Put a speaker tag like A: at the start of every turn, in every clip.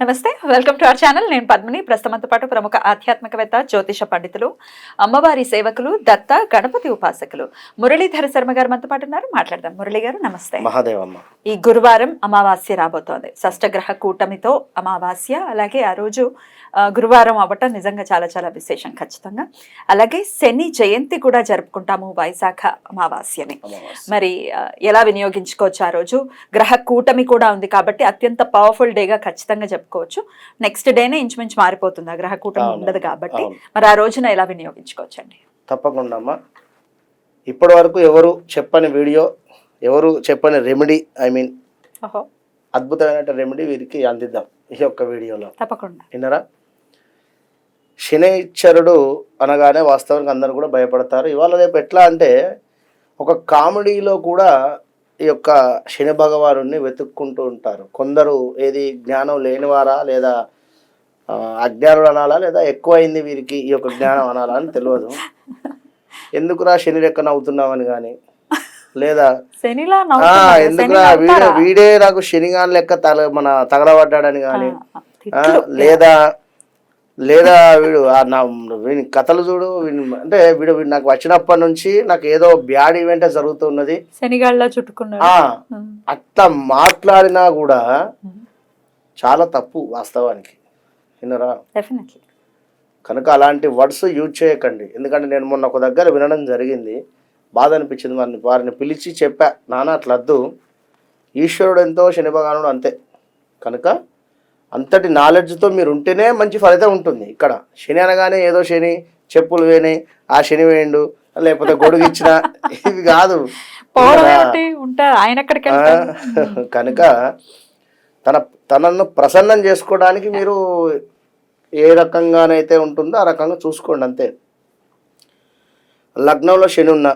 A: నమస్తే welcome to our channel. నేను పద్మిని. ప్రస్తుతంతో పాటు ప్రముఖ ఆధ్యాత్మికవేత్త జ్యోతిష పండితులు అమ్మవారి సేవకులు దత్త గణపతి ఉపాసకులు మురళీధర శర్మ గారు మనతో పాటు ఉన్నారు. మాట్లాడదాం. మురళి గారు నమస్తే.
B: మహాదేవమ్మ.
A: ఈ గురువారం అమావాస్య రాబోతోంది. షష్టగ్రహ కూటమితో అమావాస్య అలాగే ఆ రోజు గురువారం అవ్వటం నిజంగా చాలా చాలా విశేషం ఖచ్చితంగా. అలాగే శని జయంతి కూడా జరుపుకుంటాము వైశాఖ అమావాస్యని.
B: అమావాస్య.
A: మరి ఎలా వినియోగించుకోవచ్చు ఆ రోజు? గ్రహ కూటమి కూడా ఉంది కాబట్టి అత్యంత పవర్ఫుల్ డేగా ఖచ్చితంగా చెప్పుకోవచ్చు. నెక్స్ట్ డేనే ఇంచుమించు మారిపోతుంది ఆ గ్రహ కూటమి
B: అవును,
A: ఉండదు కాబట్టి. మరి ఆ రోజున ఎలా వినియోగించుకోవచ్చు అండి
B: తప్పకుండా అమ్మా. ఇప్పటి వరకు ఎవరు చెప్పని వీడియో ఎవరు చెప్పని రెమెడీ ఐ మీన్ అద్భుతమైన రెమెడీ వీరికి అందిద్దాం ఈ యొక్క వీడియోలో.
A: తప్పకుండా.
B: విన్నారా? శనిశ్చరుడు అనగానే వాస్తవానికి అందరూ కూడా భయపడతారు. ఇవాళ రేపు ఎట్లా అంటే ఒక కామెడీలో కూడా ఈ యొక్క శని భగవానుడిని వెతుక్కుంటూ ఉంటారు కొందరు ఏది జ్ఞానం లేనివారా లేదా అజ్ఞానులు అనాలా లేదా ఎక్కువైంది వీరికి ఈ యొక్క జ్ఞానం అనాలా అని తెలియదు ఎందుకురా శని లెక్క నవ్వుతున్నామని కానీ లేదా ఎందుకురా వీడే? వీడే నాకు శనిగాన్ లెక్క తల మన తగలబడ్డాడని కానీ. లేదా లేదా వీడు నా వీని కథలు చూడు వీని అంటే వీడు వీడు నాకు వచ్చినప్పటి నుంచి నాకు ఏదో బ్యాడ్ ఈవెంట్ జరుగుతున్నది.
A: శనిగాళ్ళ చుట్టుకున్నాడు. ఉమ్.
B: అట్లా మాట్లాడినా కూడా. చాలా తప్పు వాస్తవానికి. విన్నరా కనుక అలాంటి వర్డ్స్ యూజ్ చేయకండి. ఎందుకంటే నేను మొన్న ఒక దగ్గర వినడం జరిగింది. బాధ అనిపించింది వారిని వారిని పిలిచి చెప్పా నాన్న అట్లా వద్దు ఈశ్వరుడు ఎంతో శని భగవానుడు అంతే. కనుక అంతటి నాలెడ్జ్తో మీరు ఉంటేనే మంచి ఫలితం ఉంటుంది. ఇక్కడ శని అనగానే ఏదో శని చెప్పులు వేని ఆ శని వేయండు లేకపోతే గొడుగు ఇచ్చిన ఇవి కాదు. కనుక తన తనను ప్రసన్నం చేసుకోవడానికి మీరు ఏ రకంగానైతే ఉంటుందో ఆ రకంగా చూసుకోండి అంతే. లగ్నంలో శని ఉన్నా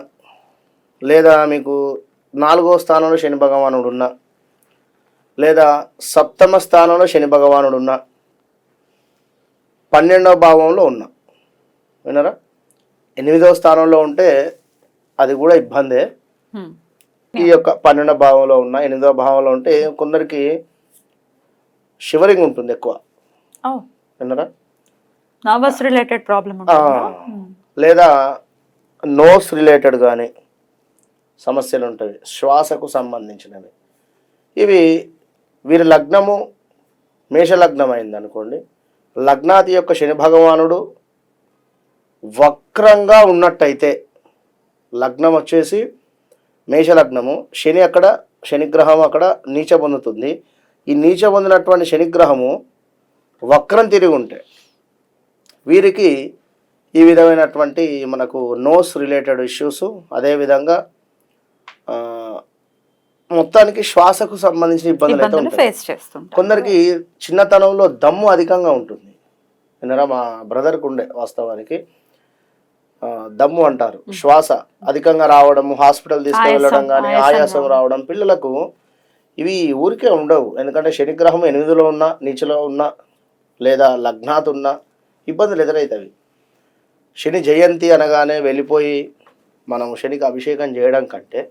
B: లేదా మీకు నాలుగో స్థానంలో శని భగవానుడు ఉన్నా లేదా సప్తమ స్థానంలో శని భగవానుడు ఉన్నా పన్నెండవ భావంలో ఉన్నా వినరా ఎనిమిదవ స్థానంలో ఉంటే అది కూడా ఇబ్బందే. ఈ యొక్క పన్నెండవ భావంలో ఉన్న ఎనిమిదవ భావంలో ఉంటే కొందరికి షివరింగ్ ఉంటుంది ఎక్కువ విన్నారా?
A: నర్వస్ రిలేటెడ్ ప్రాబ్లం
B: ఆ, లేదా నోస్ రిలేటెడ్ కానీ సమస్యలు ఉంటాయి శ్వాసకు సంబంధించినవి. ఇవి వీరి లగ్నము మేషలగ్నం అయింది అనుకోండి లగ్నాది యొక్క శని భగవానుడు వక్రంగా ఉన్నట్టయితే లగ్నం వచ్చేసి మేషలగ్నము. శని అక్కడ శనిగ్రహం అక్కడ నీచ పొందుతుంది. ఈ నీచ పొందినటువంటి శనిగ్రహము వక్రం తిరిగి ఉంటే వీరికి ఈ విధమైనటువంటి మనకు నోస్ రిలేటెడ్ ఇష్యూస్ అదేవిధంగా మొత్తానికి శ్వాసకు సంబంధించిన ఇబ్బందులు అయితే ఉంటాయి. కొందరికి చిన్నతనంలో దమ్ము అధికంగా ఉంటుంది. వినరా మా బ్రదర్కి ఉండే వాస్తవానికి. దమ్ము అంటారు. శ్వాస అధికంగా రావడం హాస్పిటల్ తీసుకువెళ్ళడం
A: ఆయాసం,
B: కానీ
A: ఆయాసం
B: ఆయాసం రావడం. పిల్లలకు ఇవి ఊరికే ఉండవు. ఎందుకంటే శనిగ్రహం ఎనిమిదిలో ఉన్నా నీచులో ఉన్నా లేదా లగ్నాత్ ఉన్నా ఇబ్బందులు ఎదురవుతాయి శని జయంతి అనగానే వెళ్ళిపోయి మనం శనికి అభిషేకం చేయడం కంటే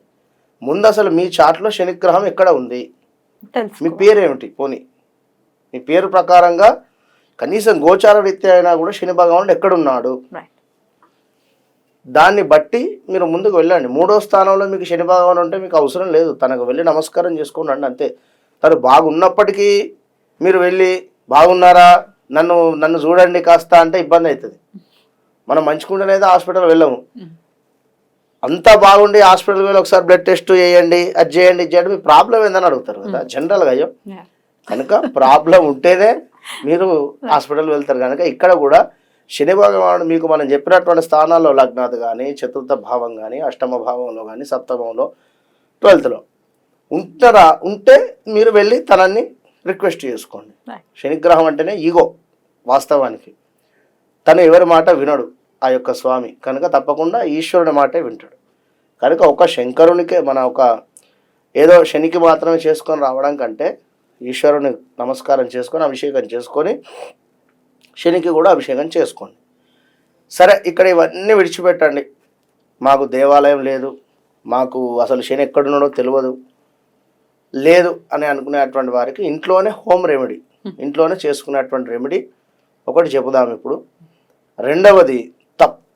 B: ముందు అసలు మీ చాట్లో శనిగ్రహం ఎక్కడ ఉంది? మీ పేరేమిటి? పోనీ. మీ పేరు ప్రకారంగా కనీసం గోచార రీత్యా అయినా కూడా శని భగవానుడు ఎక్కడున్నాడు? దాన్ని బట్టి మీరు ముందుకు వెళ్ళండి. మూడో స్థానంలో మీకు శని భగవాన్ ఉంటే మీకు అవసరం లేదు. తనకు వెళ్ళి నమస్కారం చేసుకొని రండి అంతే. తను బాగున్నప్పటికీ మీరు వెళ్ళి బాగున్నారా? నన్ను నన్ను చూడండి కాస్త అంటే ఇబ్బంది అవుతుంది. మనం మంచుకుంటేనైతే హాస్పిటల్ వెళ్ళము. అంతా బాగుండి హాస్పిటల్కి వెళ్ళి ఒకసారి బ్లడ్ టెస్ట్ చేయండి అది చేయండి చేయండి మీ ప్రాబ్లం ఏందని అడుగుతారు కదా జనరల్గా అయ్యో. కనుక ప్రాబ్లం ఉంటేనే మీరు హాస్పిటల్ వెళ్తారు. కనుక ఇక్కడ కూడా శని భగవానుడు మీకు మనం చెప్పినటువంటి స్థానాల్లో లగ్నాథ్ కానీ చతుర్థ భావం కానీ అష్టమ భావంలో కానీ సప్తమంలో ట్వెల్త్లో ఉంటారా ఉంటే మీరు వెళ్ళి తనని రిక్వెస్ట్ చేసుకోండి. శనిగ్రహం అంటేనే ఈగో వాస్తవానికి. తను ఎవరి మాట వినడు. ఆ యొక్క స్వామి. కనుక తప్పకుండా ఈశ్వరుడి మాటే వింటాడు. కనుక ఒక శంకరునికే మన ఒక ఏదో శనికి మాత్రమే చేసుకొని రావడం కంటే ఈశ్వరుని నమస్కారం చేసుకొని అభిషేకం చేసుకొని శనికి కూడా అభిషేకం చేసుకోండి. సరే ఇక్కడ ఇవన్నీ విడిచిపెట్టండి. మాకు దేవాలయం లేదు. మాకు అసలు శని ఎక్కడున్నాడో తెలియదు. లేదు అని అనుకునేటువంటి వారికి ఇంట్లోనే హోమ్ రెమెడీ. ఇంట్లోనే చేసుకునేటువంటి రెమెడీ ఒకటి చెబుదాం ఇప్పుడు. రెండవది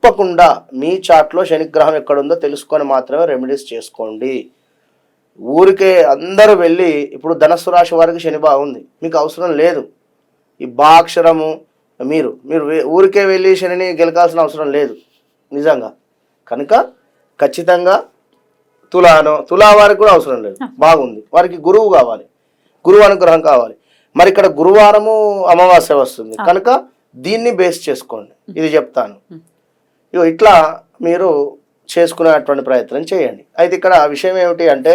B: తప్పకుండా మీ చాట్లో శనిగ్రహం ఎక్కడుందో తెలుసుకొని మాత్రమే రెమెడీస్ చేసుకోండి. ఊరికే అందరూ వెళ్ళి ఇప్పుడు ధనస్సు రాశి వారికి శని బాగుంది మీకు అవసరం లేదు. ఈ బా అక్షరము మీరు మీరు ఊరికే వెళ్ళి శనిని గెలకాల్సిన అవసరం లేదు. నిజంగా. కనుక ఖచ్చితంగా తులానో తులా వారికి కూడా అవసరం లేదు. బాగుంది. వారికి గురువు కావాలి. గురువు అనుగ్రహం కావాలి. మరి ఇక్కడ గురువారము అమావాస్య వస్తుంది. కనుక దీన్ని బేస్ చేసుకోండి. ఇది చెప్తాను. ఇగో ఇట్లా మీరు చేసుకునేటువంటి ప్రయత్నం చేయండి. అయితే ఇక్కడ విషయం ఏమిటి అంటే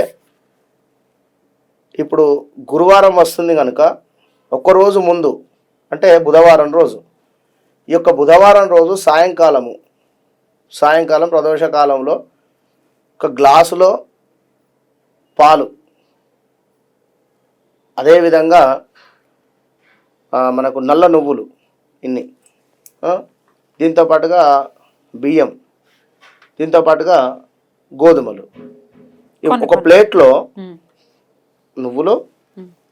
B: ఇప్పుడు గురువారం వస్తుంది కనుక ఒక్కరోజు ముందు అంటే బుధవారం రోజు ఈ యొక్క బుధవారం రోజు సాయంకాలము సాయంకాలం ప్రదోష కాలంలో ఒక గ్లాసులో పాలు. అదేవిధంగా మనకు నల్ల నువ్వులు ఇన్ని. దీంతోపాటుగా దీంతో పాటుగా బియ్యం దీంతో పాటుగా గోధుమలు. ఒక ప్లేట్లో నువ్వులు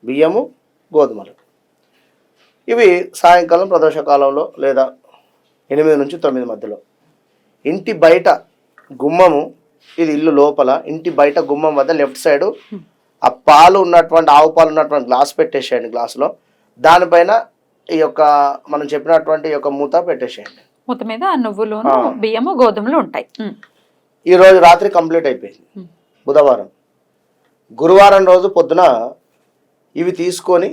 B: బియ్యము గోధుమలు. ఇవి సాయంకాలం ప్రదోష కాలంలో లేదా ఎనిమిది నుంచి తొమ్మిది మధ్యలో. ఇంటి బయట గుమ్మము ఇది ఇల్లు లోపల ఇంటి బయట గుమ్మం వద్ద లెఫ్ట్ సైడ్ ఆ పాలు ఉన్నటువంటి ఆవు పాలు ఉన్నటువంటి గ్లాస్ పెట్టేసేయండి గ్లాసులో. దానిపైన ఈ యొక్క మనం చెప్పినటువంటి ఈ యొక్క మూత పెట్టేసేయండి.
A: మూత మీద ఆ. నువ్వులు బియ్యము గోధుమలు ఉంటాయి.
B: ఈ రోజు రాత్రి కంప్లీట్ అయిపోయింది. బుధవారం. గురువారం రోజు పొద్దున ఇవి తీసుకొని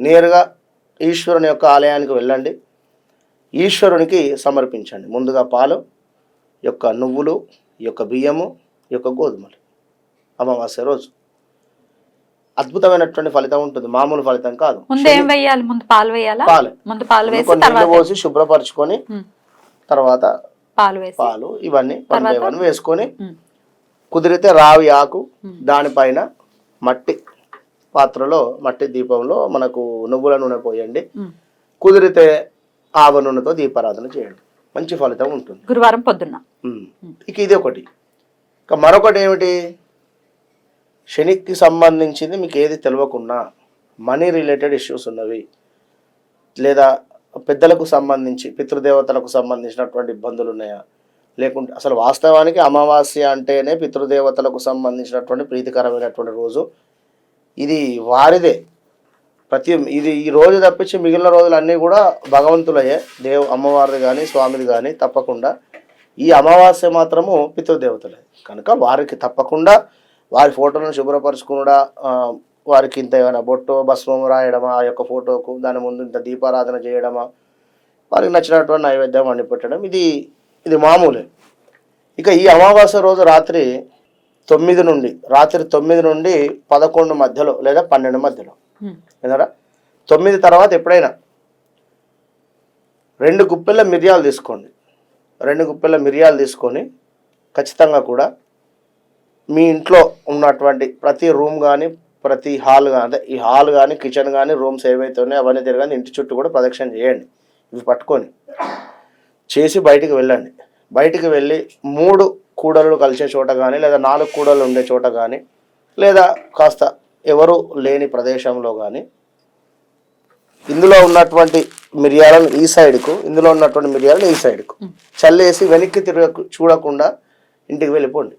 B: నేరుగా ఈశ్వరుని యొక్క ఆలయానికి వెళ్ళండి. ఈశ్వరునికి సమర్పించండి. ముందుగా పాలు ఈ యొక్క నువ్వులు ఈ యొక్క బియ్యము ఈ యొక్క గోధుమలు. అమావాస్య రోజు. అద్భుతమైనటువంటి ఫలితం ఉంటుంది. మామూలు ఫలితం కాదు.
A: ముందు ఏం వేయాలి? ముందు పాలు వేయాలా?
B: పాలు.
A: ముందు పాలు వేసి
B: కొన్ని నీళ్ళు
A: తర్వాత
B: పోసి శుభ్రపరచుకొని తర్వాత
A: పాలు వేసి
B: పాలు ఇవన్నీ వేసుకొని కుదిరితే రావి ఆకు దానిపైన మట్టి పాత్రలో మట్టి దీపంలో మనకు నువ్వుల నూనె పోయండి. కుదిరితే ఆవ నూనెతో దీపారాధన చేయండి. మంచి ఫలితం ఉంటుంది.
A: గురువారం పొద్దున్న.
B: ఇక ఇది ఒకటి. ఇక మరొకటి ఏమిటి? శనికి సంబంధించింది మీకు ఏది తెలియకున్నా మనీ రిలేటెడ్ ఇష్యూస్ ఉన్నవి. లేదా పెద్దలకు సంబంధించి పితృదేవతలకు సంబంధించినటువంటి ఇబ్బందులు ఉన్నాయా? లేకుంటే అసలు వాస్తవానికి అమావాస్య అంటేనే పితృదేవతలకు సంబంధించినటువంటి ప్రీతికరమైనటువంటి రోజు. ఇది వారిదే. ప్రతి ఇది ఈ రోజు తప్పించి మిగిలిన రోజులన్నీ కూడా భగవంతులయ్యే దేవు అమ్మవారిది కానీ స్వామిది కానీ తప్పకుండా ఈ అమావాస్య మాత్రము పితృదేవతలే. కనుక వారికి తప్పకుండా వారి ఫోటోలను శుభ్రపరచుకునుడా? వారికి ఇంత ఏమైనా బొట్టు భస్మం రాయడమా? ఆ యొక్క ఫోటోకు దాని ముందు ఇంత దీపారాధన చేయడమా? వారికి నచ్చినటువంటి నైవేద్యం వండి పెట్టడం ఇది ఇది మామూలే. ఇక ఈ అమావాస్య రోజు రాత్రి తొమ్మిది నుండి రాత్రి తొమ్మిది నుండి పదకొండు మధ్యలో లేదా పన్నెండు మధ్యలో. ఎందుకంటే తొమ్మిది తర్వాత ఎప్పుడైనా రెండు గుప్పెళ్ళ మిరియాలు తీసుకోండి. రెండు గుప్పెళ్ళ మిరియాలు తీసుకొని ఖచ్చితంగా కూడా మీ ఇంట్లో ఉన్నటువంటి ప్రతి రూమ్ కానీ ప్రతి హాల్ కానీ అదే ఈ హాల్ కానీ కిచెన్ కానీ రూమ్స్ ఏవైతే ఉన్నాయో అవన్నీ తిరగని ఇంటి చుట్టూ కూడా ప్రదక్షిణ చేయండి. ఇవి పట్టుకొని చేసి బయటికి వెళ్ళండి. బయటికి వెళ్ళి మూడు కూడలు కలిసే చోట కానీ లేదా నాలుగు కూడలు ఉండే చోట కానీ లేదా కాస్త ఎవరు లేని ప్రదేశంలో కానీ ఇందులో ఉన్నటువంటి మిరియాలను ఈ సైడ్కు ఇందులో ఉన్నటువంటి మిరియాలను ఈ సైడ్కు. చల్లేసి వెనక్కి తిరగ చూడకుండా ఇంటికి వెళ్ళిపోండి.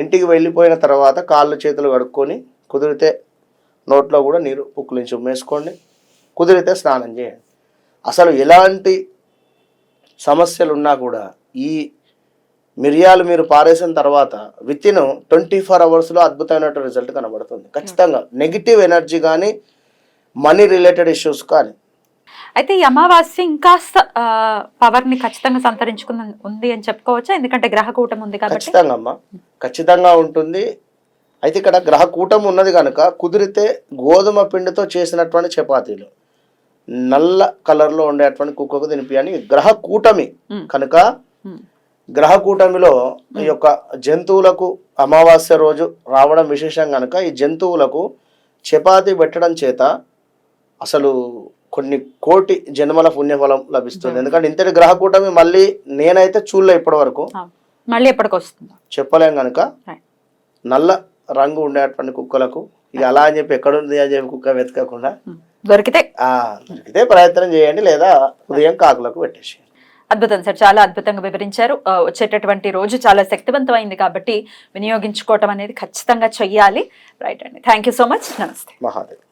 B: ఇంటికి వెళ్ళిపోయిన తర్వాత కాళ్ళు చేతులు కడుక్కొని కుదిరితే నోట్లో కూడా నీరు పుక్కులించి ఉమ్మేసుకోండి. కుదిరితే స్నానం చేయండి. అసలు ఎలాంటి సమస్యలు ఉన్నా కూడా ఈ మిరియాలు మీరు పారేసిన తర్వాత విత్ ఇన్ ట్వంటీ ఫోర్ అవర్స్లో అద్భుతమైనటువంటి రిజల్ట్ కనబడుతుంది. ఖచ్చితంగా నెగిటివ్ ఎనర్జీ కానీ మనీ రిలేటెడ్ ఇష్యూస్ కానీ
A: అయితే ఈ అమావాస్య ఇంకాస్త పవర్ని ఖచ్చితంగా సంతరించుకుని ఉంది అని చెప్పుకోవచ్చా? ఎందుకంటే గ్రహ కూటం ఉంది కాబట్టి.
B: ఖచ్చితంగా అమ్మా ఖచ్చితంగా ఉంటుంది. అయితే ఇక్కడ గ్రహ కూటం ఉన్నది కనుక కుదిరితే గోధుమ పిండితో చేసినటువంటి చపాతీలు. నల్ల కలర్లో ఉండేటువంటి కుక్కకు తినిపియని గ్రహ కూటమి కనుక గ్రహ కూటమిలో ఈ యొక్క జంతువులకు అమావాస్య రోజు రావడం విశేషం కనుక ఈ జంతువులకు చపాతి పెట్టడం చేత అసలు కొన్ని కోటి జన్మల పుణ్యఫలం లభిస్తుంది. ఎందుకంటే ఇంతటి గ్రహ కూటమి మళ్ళీ నేనైతే చూడలే ఇప్పటి వరకు
A: మళ్ళీ ఎప్పటికి వస్తుందో
B: చెప్పలేం కనుక. నల్ల రంగు ఉండేటువంటి కుక్కలకు ఇక అలా అని చెప్పి ఎక్కడుంది అని చెప్పి కుక్క వెతకకుండా.
A: దొరికితే.
B: దొరికితే ప్రయత్నం చేయండి లేదా ఉదయం కాకులకు పెట్టేసి
A: అద్భుతం సార్ చాలా అద్భుతంగా వివరించారు. వచ్చేటటువంటి రోజు చాలా శక్తివంతమైంది కాబట్టి వినియోగించుకోవటం అనేది ఖచ్చితంగా చెయ్యాలి. రైట్ అండి. Thank so much. నమస్తే.
B: మహాదేవ్.